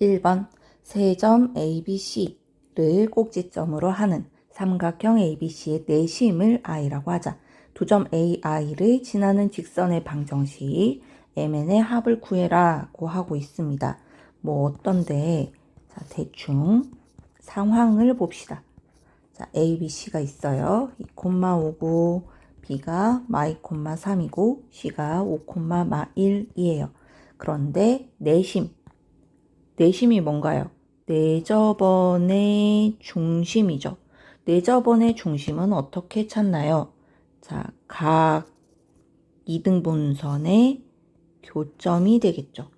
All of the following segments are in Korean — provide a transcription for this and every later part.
1번 세점 ABC를 꼭지점으로 하는 삼각형 ABC의 내심을 I라고 하자. 두 점 AI를 지나는 직선의 방정식 MN의 합을 구해라고 하고 있습니다. 뭐 어떤데 자 대충 상황을 봅시다. 자 ABC가 있어요. 2,5고 B가 마이 콤마 3이고 C가 5, 마 1이에요. 그런데 내심 내심이 뭔가요? 내저번의 중심이죠. 내저번의 중심은 어떻게 찾나요? 자, 각 이등분선의 교점이 되겠죠.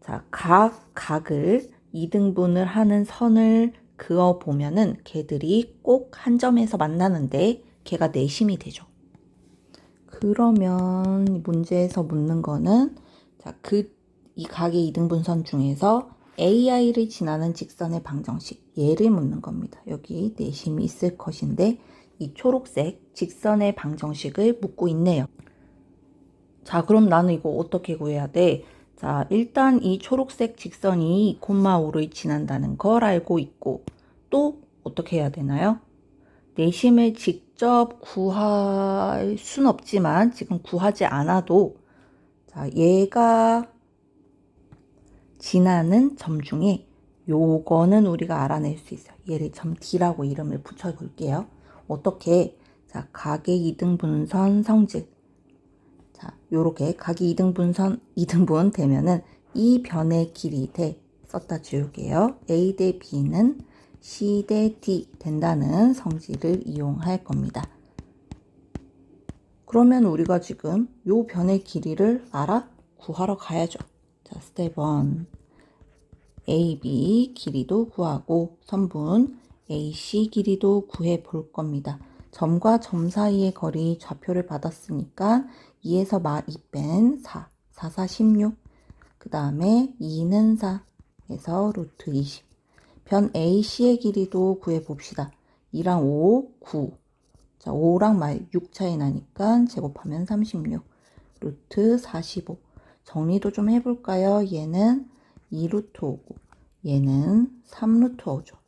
자, 각 각을 이등분을 하는 선을 그어 보면은 걔들이 꼭 한 점에서 만나는데 걔가 내심이 되죠. 그러면 문제에서 묻는 거는 자, 그 이 각의 이등분선 중에서 AI를 지나는 직선의 방정식 얘를 묻는 겁니다. 여기 내심이 있을 것인데 이 초록색 직선의 방정식을 묻고 있네요. 자, 그럼 나는 이거 어떻게 구해야 돼? 자, 일단 이 초록색 직선이 2,5를 지난다는 걸 알고 있고 또 어떻게 해야 되나요? 내심을 직접 구할 순 없지만 지금 구하지 않아도 자, 얘가 지나는 점 중에 요거는 우리가 알아낼 수 있어요. 얘를 점 D라고 이름을 붙여볼게요. 어떻게? 자, 각의 이등분선 성질. 자, 요렇게 각이 이등분선, 이등분 되면은 이 변의 길이 돼. 썼다 지울게요. A 대 B는 C 대 D 된다는 성질을 이용할 겁니다. 그러면 우리가 지금 요 변의 길이를 알아? 구하러 가야죠. 자, 스텝 1. AB 길이도 구하고 선분 AC 길이도 구해 볼 겁니다. 점과 점 사이의 거리 좌표를 받았으니까 2에서 마 2 뺀 4, 4, 4, 16. 그 다음에 2는 4 해서 루트 20. 변 AC의 길이도 구해 봅시다. 2랑 5, 9. 자, 5랑 말 6 차이 나니까 제곱하면 36. 루트 45. 정리도 좀 해볼까요? 얘는 2루트 5고 얘는 3루트 5죠.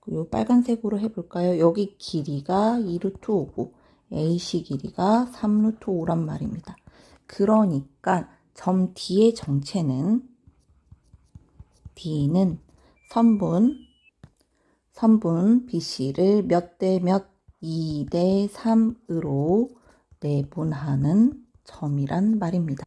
그리고 빨간색으로 해볼까요? 여기 길이가 2루트 5고 AC 길이가 3루트 5란 말입니다. 그러니까 점 D의 정체는 D는 선분 선분 BC를 몇 대 몇 2 대 3으로 내분하는 점이란 말입니다.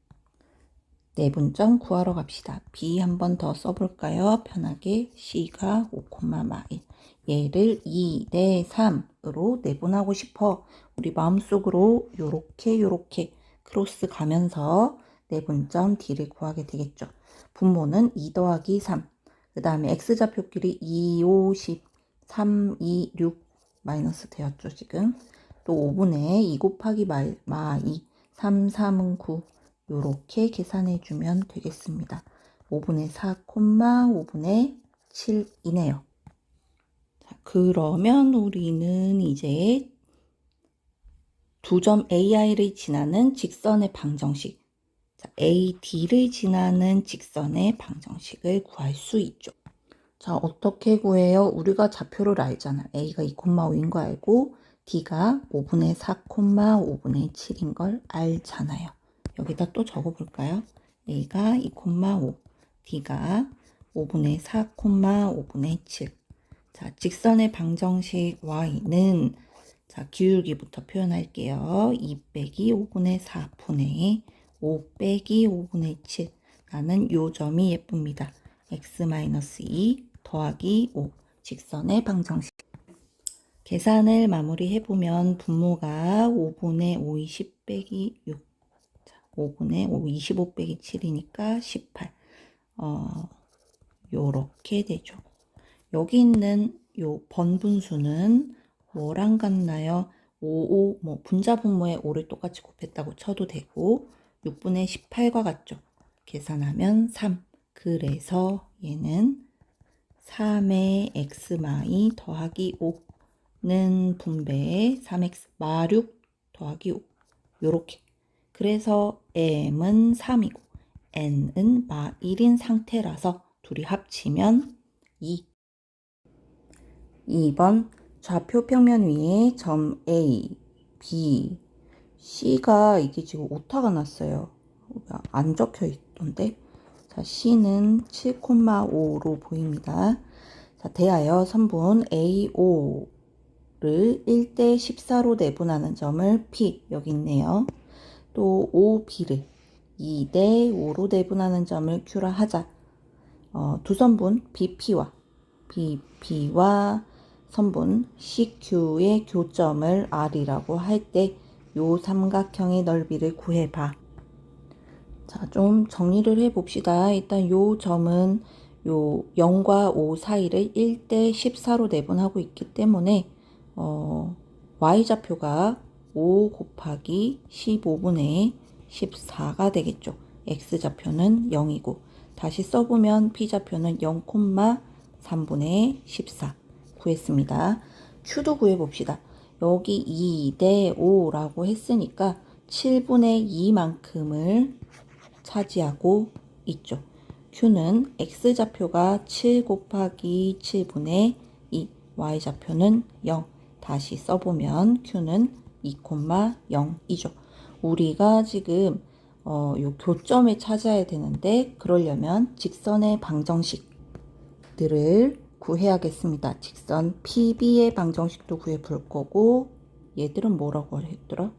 내분점 구하러 갑시다. B 한 번 더 써볼까요? 편하게 C가 5,1 얘를 2대 3으로 내분하고 싶어. 우리 마음속으로 요렇게 요렇게 크로스 가면서 내분점 D를 구하게 되겠죠. 분모는 2 더하기 3. 그 다음에 X좌표끼리 2, 5, 10, 3, 2, 6 마이너스 되었죠, 지금. 또 5분의 2 곱하기 마, 마 2, 3, 3은 9. 요렇게 계산해 주면 되겠습니다. 5분의 4, 5분의 7이네요. 자, 그러면 우리는 이제 두 점 AI를 지나는 직선의 방정식, 자, AD를 지나는 직선의 방정식을 구할 수 있죠. 자, 어떻게 구해요? 우리가 좌표를 알잖아. A가 2,5인 거 알고 D가 5분의 4, 5분의 7인 걸 알잖아요. 여기다 또 적어볼까요? A가 2,5, D가 5분의 4, 5분의 7. 자, 직선의 방정식 Y는 자, 기울기부터 표현할게요. 2 빼기 5분의 4분의 5 빼기 5분의 7. 나는 요 점이 예쁩니다. x-2 더하기 5. 직선의 방정식. 계산을 마무리해보면 분모가 5분의 5, 20 빼기 6. 5분의 5, 25 빼기 7이니까 18. 어, 요렇게 되죠. 여기 있는 요 번분수는 뭐랑 같나요? 5, 5, 뭐 분자 분모에 5를 똑같이 곱했다고 쳐도 되고 6분의 18과 같죠. 계산하면 3. 그래서 얘는 3의 x마이 더하기 5는 분배에 3x 마 6 더하기 5 요렇게 그래서 m은 3이고 n은 마 1인 상태라서 둘이 합치면 2. 2번 좌표 평면 위에 점 A, B, C가 이게 지금 오타가 났어요. 안 적혀 있던데. 자, C는 7,5로 보입니다. 자, 대하여 선분 AO를 1대 14로 내분하는 점을 P 여기 있네요. 또 OB를 2대 5로 내분하는 점을 Q라 하자. 어, 두 선분 BP와 BP와 선분 CQ의 교점을 R이라고 할 때 요 삼각형의 넓이를 구해봐. 자, 좀 정리를 해 봅시다. 일단 요 점은 요 0과 5 사이를 1대 14로 내분하고 있기 때문에 어, y좌표가 5 곱하기 15분의 14가 되겠죠. x좌표는 0이고 다시 써보면 p좌표는 0,3분의 14 구했습니다. q도 구해봅시다. 여기 2 대 5라고 했으니까 7분의 2만큼을 차지하고 있죠. q는 x좌표가 7 곱하기 7분의 2, y좌표는 0. 다시 써보면 q는 2,0이죠. 우리가 지금 어, 요 교점을 찾아야 되는데 그러려면 직선의 방정식들을 구해야겠습니다. 직선 PB의 방정식도 구해 볼 거고 얘들은 뭐라고 했더라?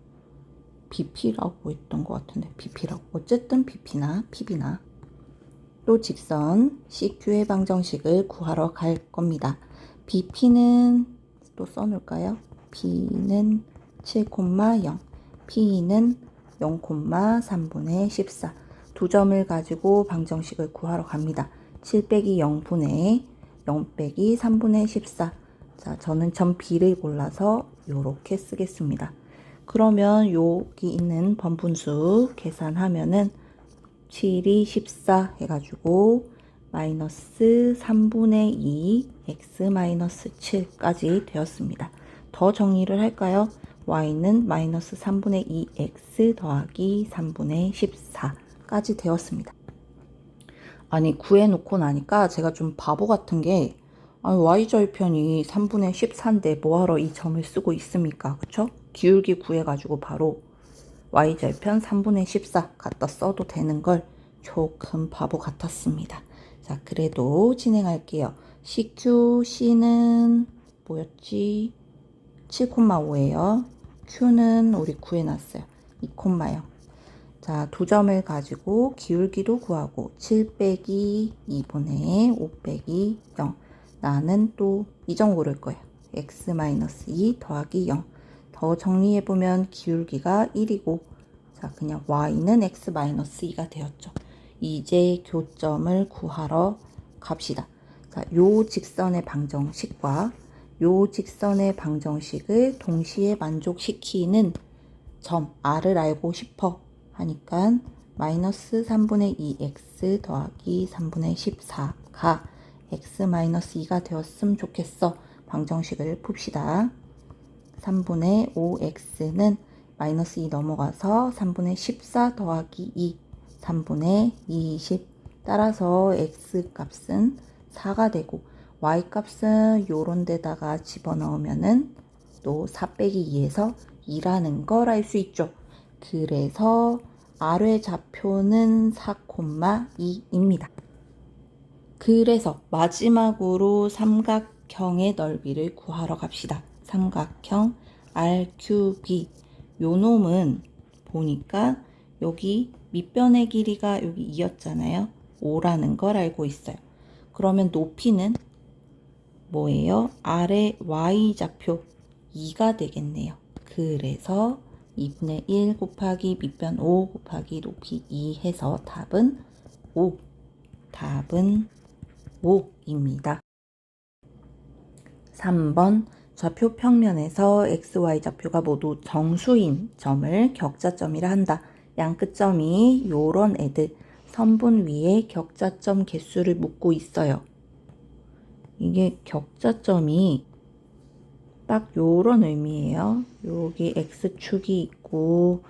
BP라고 했던 것 같은데 BP라고 어쨌든 BP나 PB나 또 직선 CQ의 방정식을 구하러 갈 겁니다. BP는 또 써놓을까요? P는 7,0 P는 0,3분의 14 두 점을 가지고 방정식을 구하러 갑니다. 7 빼기 0분의 0 빼기 3분의 14 자, 저는 점 B를 골라서 이렇게 쓰겠습니다. 그러면 여기 있는 번분수 계산하면은 7이 14 해가지고 마이너스 3분의 2 x 마이너스 7까지 되었습니다. 더 정리를 할까요? Y는 마이너스 3분의 2 x 더하기 3분의 14까지 되었습니다. 아니 구해놓고 나니까 제가 좀 바보 같은 게 아니 y절편이 3분의 14인데 뭐하러 이 점을 쓰고 있습니까? 그쵸? 기울기 구해가지고 바로 y절편 3분의 14 갖다 써도 되는 걸 조금 바보 같았습니다. 자, 그래도 진행할게요. CQ, C는 뭐였지? 7,5예요. Q는 우리 구해놨어요. 2,0. 자, 두 점을 가지고 기울기도 구하고 7 빼기 2분의 5 빼기 0. 나는 또 이 점 고를 거예요. x-2 더하기 0. 더 정리해보면 기울기가 1이고 자 그냥 y는 x-2가 되었죠. 이제 교점을 구하러 갑시다. 자, 요 직선의 방정식과 요 직선의 방정식을 동시에 만족시키는 점 r을 알고 싶어 하니까 마이너스 3분의 2x 더하기 3분의 14가 x-2가 되었으면 좋겠어. 방정식을 풉시다. 3분의 5x는 마이너스 2 넘어가서 3분의 14 더하기 2, 3분의 20 따라서 x 값은 4가 되고 y 값은 요런 데다가 집어넣으면은 또 4 빼기 2에서 2라는 걸 알 수 있죠. 그래서 R의 좌표는 4,2입니다. 그래서 마지막으로 삼각형의 넓이를 구하러 갑시다. 삼각형 RQB 요 놈은 보니까 여기 밑변의 길이가 여기 2였잖아요. 5라는 걸 알고 있어요. 그러면 높이는 뭐예요? 아래 y좌표 2가 되겠네요. 그래서 2분의 1 곱하기 밑변 5 곱하기 높이 2 해서 답은 5. 답은 5입니다. 3번 좌표 평면에서 XY 좌표가 모두 정수인 점을 격자점이라 한다. 양 끝점이 요런 애들 선분 위에 격자점 개수를 묻고 있어요. 이게 격자점이 딱 요런 의미예요. 여기 X축이 있고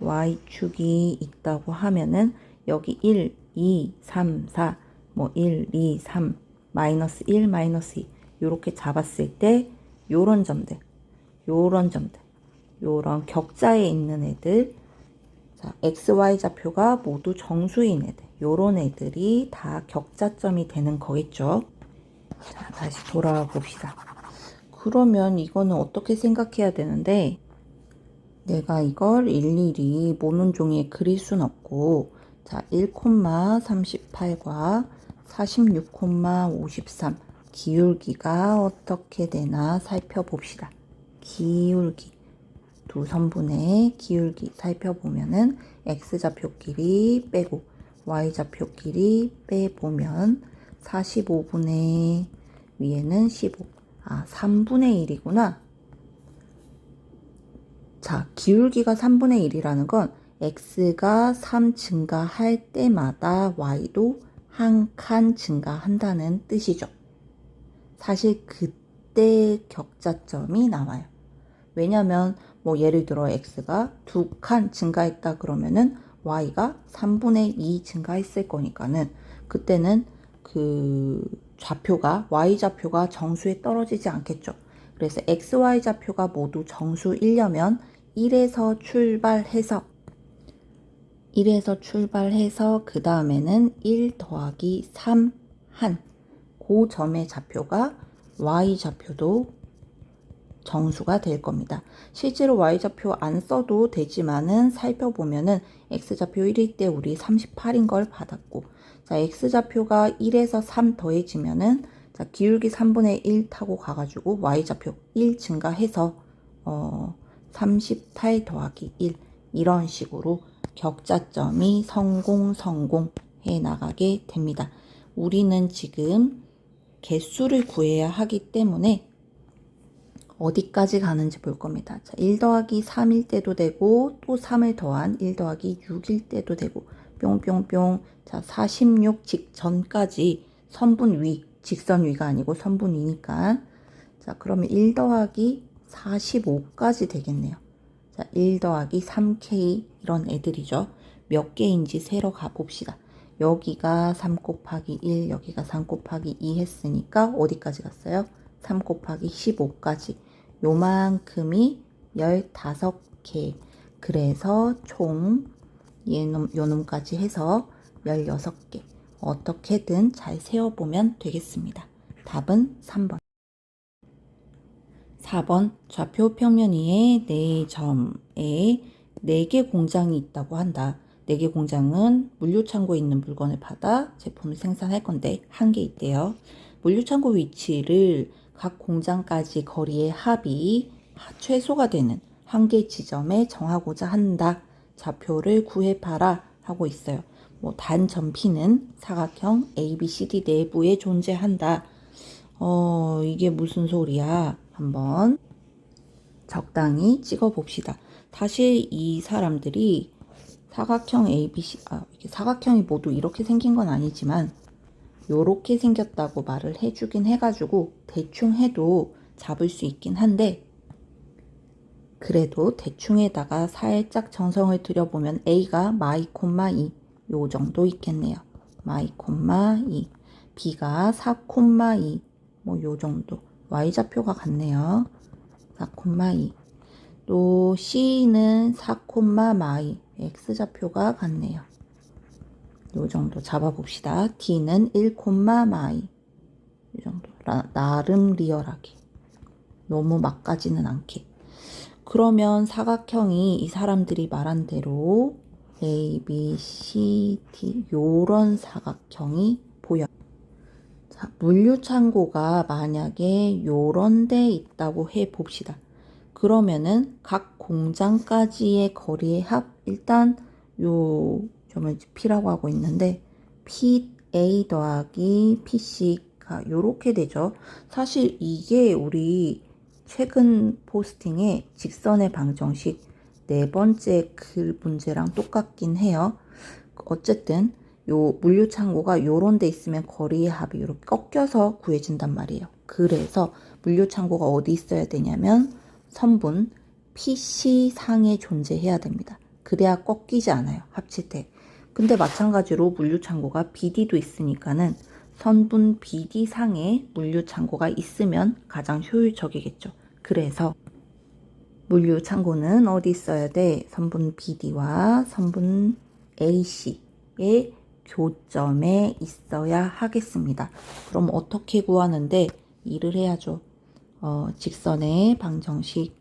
Y축이 있다고 하면은 여기 1, 2, 3, 4 뭐 1, 2, 3, 마이너스 1, 마이너스 2 요렇게 잡았을 때 요런 점들 요런 점들 요런 격자에 있는 애들 자, XY 좌표가 모두 정수인 애들 요런 애들이 다 격자점이 되는 거겠죠 자 다시 돌아와 봅시다 그러면 이거는 어떻게 생각해야 되는데 내가 이걸 일일이 모는 종이에 그릴 순 없고 자 1,38과 46,53 기울기가 어떻게 되나 살펴봅시다. 기울기 두 선분의 기울기 살펴보면은 x좌표끼리 빼고 y좌표끼리 빼보면 45분의 위에는 15. 아, 3분의 1이구나. 자, 기울기가 3분의 1이라는 건 x가 3 증가할 때마다 y도 한 칸 증가한다는 뜻이죠. 사실 그때 격자점이 나와요. 왜냐면 뭐 예를 들어 x가 두 칸 증가했다 그러면은 y가 3분의 2 증가했을 거니까는 그때는 그 좌표가 y 좌표가 정수에 떨어지지 않겠죠. 그래서 x, y 좌표가 모두 정수이려면 1에서 출발해서 1에서 출발해서 그 다음에는 1 더하기 3 한. 그 점의 좌표가 y 좌표도 정수가 될 겁니다. 실제로 y 좌표 안 써도 되지만은 살펴보면은 x 좌표 1일 때 우리 38인 걸 받았고 자 x 좌표가 1에서 3 더해지면은 자 기울기 3분의 1 타고 가가지고 y 좌표 1 증가해서 어 38 더하기 1 이런 식으로 격자점이 성공 성공 해 나가게 됩니다. 우리는 지금 개수를 구해야 하기 때문에 어디까지 가는지 볼 겁니다. 자, 1 더하기 3일 때도 되고 또 3을 더한 1 더하기 6일 때도 되고 뿅뿅뿅 자 46 직전까지 선분 위 직선 위가 아니고 선분 위니까 자 그러면 1 더하기 45까지 되겠네요. 자, 1 더하기 3K 이런 애들이죠. 몇 개인지 세러 가봅시다. 여기가 3 곱하기 1, 여기가 3 곱하기 2 했으니까 어디까지 갔어요? 3 곱하기 15까지. 요만큼이 15개. 그래서 총 얘놈, 요놈까지 해서 16개. 어떻게든 잘 세어보면 되겠습니다. 답은 3번. 4번 좌표 평면 위에 4점에 4개 공장이 있다고 한다. 4개 공장은 물류창고에 있는 물건을 받아 제품을 생산할 건데 한 개 있대요. 물류창고 위치를 각 공장까지 거리의 합이 최소가 되는 한개 지점에 정하고자 한다. 좌표를 구해 봐라 하고 있어요. 뭐 단점 P는 사각형 ABCD 내부에 존재한다. 어, 이게 무슨 소리야? 한번 적당히 찍어 봅시다. 사실 이 사람들이 사각형 ABC, 아, 사각형이 모두 이렇게 생긴 건 아니지만, 요렇게 생겼다고 말을 해주긴 해가지고, 대충 해도 잡을 수 있긴 한데, 그래도 대충에다가 살짝 정성을 들여보면 A가 마이 콤마 2, 요 정도 있겠네요. 마이 콤마 2, B가 4 콤마 2, 뭐 요 정도. y좌표가 같네요. 4,2. 또 c는 4, 마이 x좌표가 같네요. 요 정도 잡아봅시다. d는 1, 마이. 이 정도. 나, 름 리얼하게. 너무 막 가지는 않게. 그러면 사각형이 이 사람들이 말한 대로 A, B, C, D 요런 사각형이 보여. 자, 물류 창고가 만약에 요런 데 있다고 해 봅시다. 그러면은 각 공장까지의 거리의 합 일단 요 점을 P라고 하고 있는데 PA 더하기 PC가 요렇게 되죠. 사실 이게 우리 최근 포스팅의 직선의 방정식 네 번째 글 문제랑 똑같긴 해요. 어쨌든 요 물류 창고가 요런 데 있으면 거리의 합이 이렇게 꺾여서 구해진단 말이에요. 그래서 물류 창고가 어디 있어야 되냐면 선분 PC 상에 존재해야 됩니다. 그래야 꺾이지 않아요. 합칠 때. 근데 마찬가지로 물류창고가 BD도 있으니까는 선분 BD 상에 물류창고가 있으면 가장 효율적이겠죠. 그래서 물류창고는 어디 있어야 돼? 선분 BD와 선분 AC의 교점에 있어야 하겠습니다. 그럼 어떻게 구하는데 일을 해야죠. 어, 직선의 방정식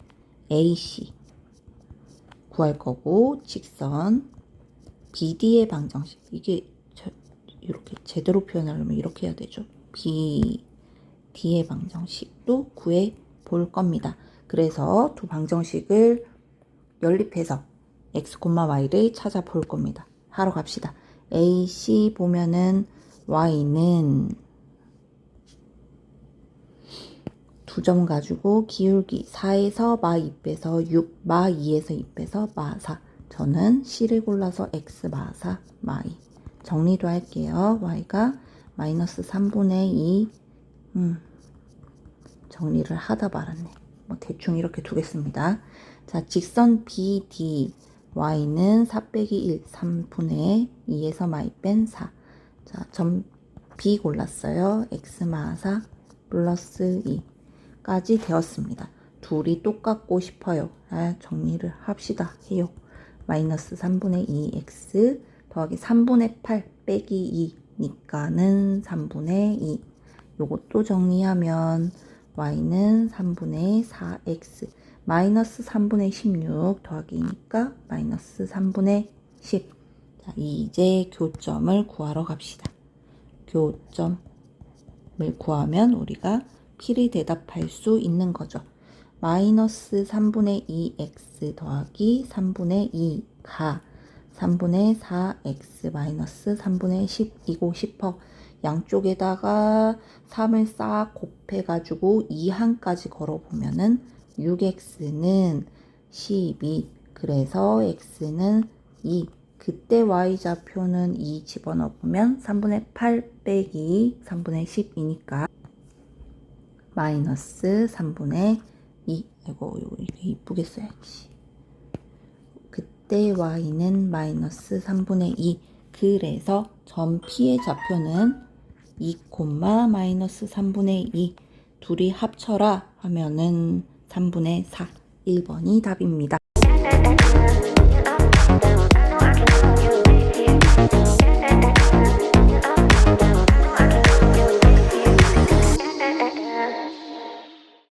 AC 구할 거고 직선 BD의 방정식 이게 저, 이렇게 제대로 표현하려면 이렇게 해야 되죠. BD의 방정식도 구해 볼 겁니다. 그래서 두 방정식을 연립해서 x, y를 찾아 볼 겁니다. 하러 갑시다. AC 보면은 y는 두 점 가지고 기울기 4에서 마 2 빼서 6, 마 2에서 2 빼서 마 4. 저는 C를 골라서 X, 마 4, 마 2. 정리도 할게요. Y가 마이너스 3분의 2. 음, 정리를 하다 말았네. 뭐 대충 이렇게 두겠습니다. 자, 직선 BD. Y는 4 빼기 1, 3분의 2에서 마이 뺀 4. 자, 점 B 골랐어요. X 마4 플러스 2까지 되었습니다. 둘이 똑같고 싶어요. 아, 정리를 합시다. 해요. 마이너스 3분의 2x 더하기 3분의 8 빼기 2니까는 3분의 2. 요것도 정리하면 y는 3분의 4x 마이너스 3분의 16 더하기니까 마이너스 3분의 10. 자, 이제 교점을 구하러 갑시다. 교점을 구하면 우리가 P를 대답할 수 있는 거죠. 마이너스 3분의 2x 더하기 3분의 2가 3분의 4x 마이너스 3분의 10이고 싶어. 양쪽에다가 3을 싹 곱해가지고 2항까지 걸어보면은 6x는 12 그래서 x는 2 그때 y좌표는 2 집어넣으면 3분의 8 빼기 3분의 10이니까 마이너스 3분의 2 아이고 이렇게 이쁘게 써야지 그때 y는 마이너스 3분의 2 그래서 점 P의 좌표는 2, 마이너스 3분의 2 둘이 합쳐라 하면은 3분의 4 1번이 답입니다.